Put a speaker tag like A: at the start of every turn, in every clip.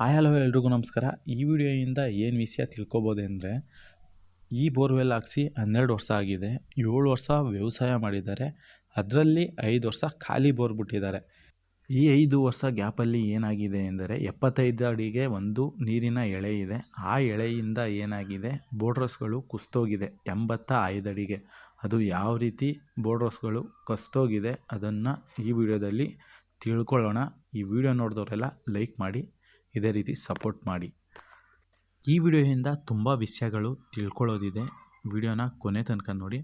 A: Hi, hello ಎಲ್ರಿಗೂ ನಮಸ್ಕಾರ. ಈ ವಿಡಿಯೋಯಿಂದ ಏನು ವಿಷಯ ತಿಳ್ಕೊಬೋದು ಅಂದರೆ, ಈ ಬೋರ್ವೆಲ್ ಹಾಕ್ಸಿ ಹನ್ನೆರಡು ವರ್ಷ ಆಗಿದೆ. ಏಳು ವರ್ಷ ವ್ಯವಸಾಯ ಮಾಡಿದ್ದಾರೆ. ಅದರಲ್ಲಿ ಐದು ವರ್ಷ ಖಾಲಿ ಬೋರ್ ಬಿಟ್ಟಿದ್ದಾರೆ. ಈ ಐದು ವರ್ಷ ಗ್ಯಾಪಲ್ಲಿ ಏನಾಗಿದೆ ಎಂದರೆ ಎಪ್ಪತ್ತೈದು ಅಡಿಗೆ ಒಂದು ನೀರಿನ ಎಳೆ ಇದೆ. ಆ ಎಳೆಯಿಂದ ಏನಾಗಿದೆ? ಬೋರ್ಡ್ರಸ್ಗಳು ಕುಸ್ತೋಗಿದೆ. ಎಂಬತ್ತ ಐದು ಅಡಿಗೆ. ಅದು ಯಾವ ರೀತಿ ಬೋರ್ಡ್ರಸ್ಗಳು ಕಸ್ತೋಗಿದೆ ಅದನ್ನು ಈ ವಿಡಿಯೋದಲ್ಲಿ ತಿಳ್ಕೊಳ್ಳೋಣ. ಈ ವಿಡಿಯೋ ನೋಡಿದವರೆಲ್ಲ ಲೈಕ್ ಮಾಡಿ ಇದೇ ರೀತಿ ಸಪೋರ್ಟ್ ಮಾಡಿ. ಈ ವಿಡಿಯೋಯಿಂದ ತುಂಬ ವಿಷಯಗಳು ತಿಳ್ಕೊಳ್ಳೋದಿದೆ. ವಿಡಿಯೋನ ಕೊನೆ ತನಕ ನೋಡಿ.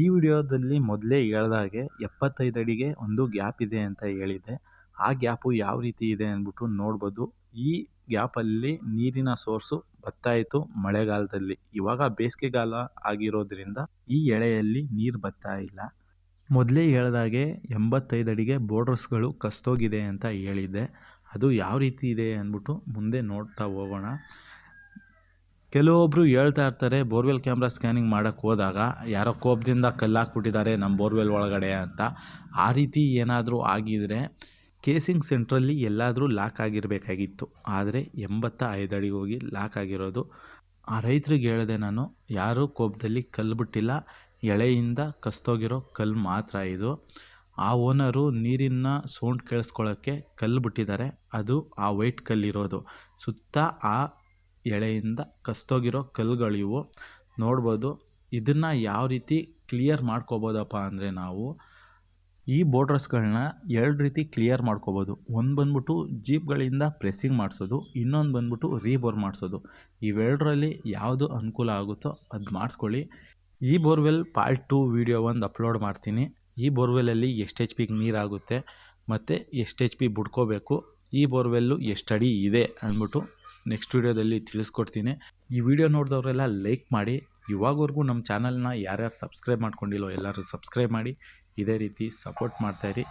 A: ಈ ವಿಡಿಯೋದಲ್ಲಿ ಮೊದಲೇ ಹೇಳ್ದಾಗೆ ಎಪ್ಪತ್ತೈದು ಅಡಿಗೆ ಒಂದು ಗ್ಯಾಪ್ ಇದೆ ಅಂತ ಹೇಳಿದ್ದೆ. ಆ ಗ್ಯಾಪು ಯಾವ ರೀತಿ ಇದೆ ಅಂದ್ಬಿಟ್ಟು ನೋಡ್ಬೋದು. ಈ ಗ್ಯಾಪಲ್ಲಿ ನೀರಿನ ಸೋರ್ಸು ಬತ್ತಾಯಿತ್ತು ಮಳೆಗಾಲದಲ್ಲಿ. ಇವಾಗ ಬೇಸಿಗೆಗಾಲ ಆಗಿರೋದ್ರಿಂದ ಈ ಎಳೆಯಲ್ಲಿ ನೀರು ಬತ್ತಾ ಇಲ್ಲ. ಮೊದಲೇ ಹೇಳಿದಾಗೆ ಎಂಬತ್ತೈದು ಅಡಿಗೆ ಬೋರ್ಡರ್ಸ್ಗಳು ಕಸ್ತೋಗಿದೆ ಅಂತ ಹೇಳಿದ್ದೆ. ಅದು ಯಾವ ರೀತಿ ಇದೆ ಅಂದ್ಬಿಟ್ಟು ಮುಂದೆ ನೋಡ್ತಾ ಹೋಗೋಣ. ಕೆಲವೊಬ್ಬರು ಹೇಳ್ತಾ ಇರ್ತಾರೆ, ಬೋರ್ವೆಲ್ ಕ್ಯಾಮ್ರಾ ಸ್ಕ್ಯಾನಿಂಗ್ ಮಾಡೋಕ್ಕೆ ಹೋದಾಗ ಯಾರೋ ಕೋಪದಿಂದ ಕಲ್ಲಾಕ್ಬಿಟ್ಟಿದ್ದಾರೆ ನಮ್ಮ ಬೋರ್ವೆಲ್ ಒಳಗಡೆ ಅಂತ. ಆ ರೀತಿ ಏನಾದರೂ ಆಗಿದರೆ ಕೇಸಿಂಗ್ ಸೆಂಟ್ರಲ್ಲಿ ಎಲ್ಲಾದರೂ ಲಾಕ್ ಆಗಿರಬೇಕಾಗಿತ್ತು. ಆದರೆ ಎಂಬತ್ತ ಐದಡಿಗೆ ಹೋಗಿ ಲಾಕ್ ಆಗಿರೋದು. ಆ ರೈತರಿಗೆ ಹೇಳಿದೆ ನಾನು, ಯಾರೂ ಕೋಪದಲ್ಲಿ ಕಲ್ಲು ಬಿಟ್ಟಿಲ್ಲ. ಎಳೆಯಿಂದ ಕಸ್ತೋಗಿರೋ ಕಲ್ಲು ಮಾತ್ರ ಇದು. ಆ ಓನರು ನೀರಿನ ಸೌಂಡ್ ಕೇಳಿಸ್ಕೊಳ್ಳೋಕ್ಕೆ ಕಲ್ಲು ಬಿಟ್ಟಿದ್ದಾರೆ. ಅದು ಆ ವೈಟ್ ಕಲ್ಲಿರೋದು. ಸುತ್ತ ಆ ಎಳೆಯಿಂದ ಕಸ್ತೋಗಿರೋ ಕಲ್ಲುಗಳಿವು ನೋಡ್ಬೋದು, ಇದನ್ನು ಯಾವ ರೀತಿ ಕ್ಲಿಯರ್ ಮಾಡ್ಕೋಬೋದಪ್ಪ ಅಂದರೆ ನಾವು ಈ ಬೋರ್ಡ್ರಸ್ಗಳನ್ನ ಎರಡು ರೀತಿ ಕ್ಲಿಯರ್ ಮಾಡ್ಕೋಬೋದು. ಒಂದು ಬಂದ್ಬಿಟ್ಟು ಜೀಪ್ಗಳಿಂದ ಪ್ರೆಸ್ಸಿಂಗ್ ಮಾಡಿಸೋದು, ಇನ್ನೊಂದು ಬಂದ್ಬಿಟ್ಟು ರೀಬೋರ್ ಮಾಡಿಸೋದು. ಇವೆರಡರಲ್ಲಿ ಯಾವುದು ಅನುಕೂಲ ಆಗುತ್ತೋ ಅದು ಮಾಡಿಸ್ಕೊಳ್ಳಿ. ಈ ಬೋರ್ವೆಲ್ ಪಾರ್ಟ್ ಟು ವೀಡಿಯೋ ಒಂದು ಅಪ್ಲೋಡ್ ಮಾಡ್ತೀನಿ. ಈ ಬೋರ್ವೆಲಲ್ಲಿ ಎಷ್ಟು ಎಚ್ ಪಿಗೆ ನೀರಾಗುತ್ತೆ ಮತ್ತು ಎಷ್ಟು ಎಚ್ ಪಿ ಬಿಡ್ಕೋಬೇಕು, ಈ ಬೋರ್ವೆಲ್ಲು ಎಷ್ಟು ಅಡಿ ಇದೆ ಅಂದ್ಬಿಟ್ಟು ನೆಕ್ಸ್ಟ್ ವೀಡಿಯೋದಲ್ಲಿ ತಿಳಿಸ್ಕೊಡ್ತೀನಿ. ಈ ವಿಡಿಯೋ ನೋಡಿದವರೆಲ್ಲ ಲೈಕ್ ಮಾಡಿ. ಇವಾಗವರೆಗೂ ನಮ್ಮ ಚಾನಲ್ನ ಯಾರ್ಯಾರು ಸಬ್ಸ್ಕ್ರೈಬ್ ಮಾಡ್ಕೊಂಡಿಲ್ಲೋ ಎಲ್ಲರೂ ಸಬ್ಸ್ಕ್ರೈಬ್ ಮಾಡಿ. ಇದೇ ರೀತಿ ಸಪೋರ್ಟ್ ಮಾಡ್ತಾಯಿರಿ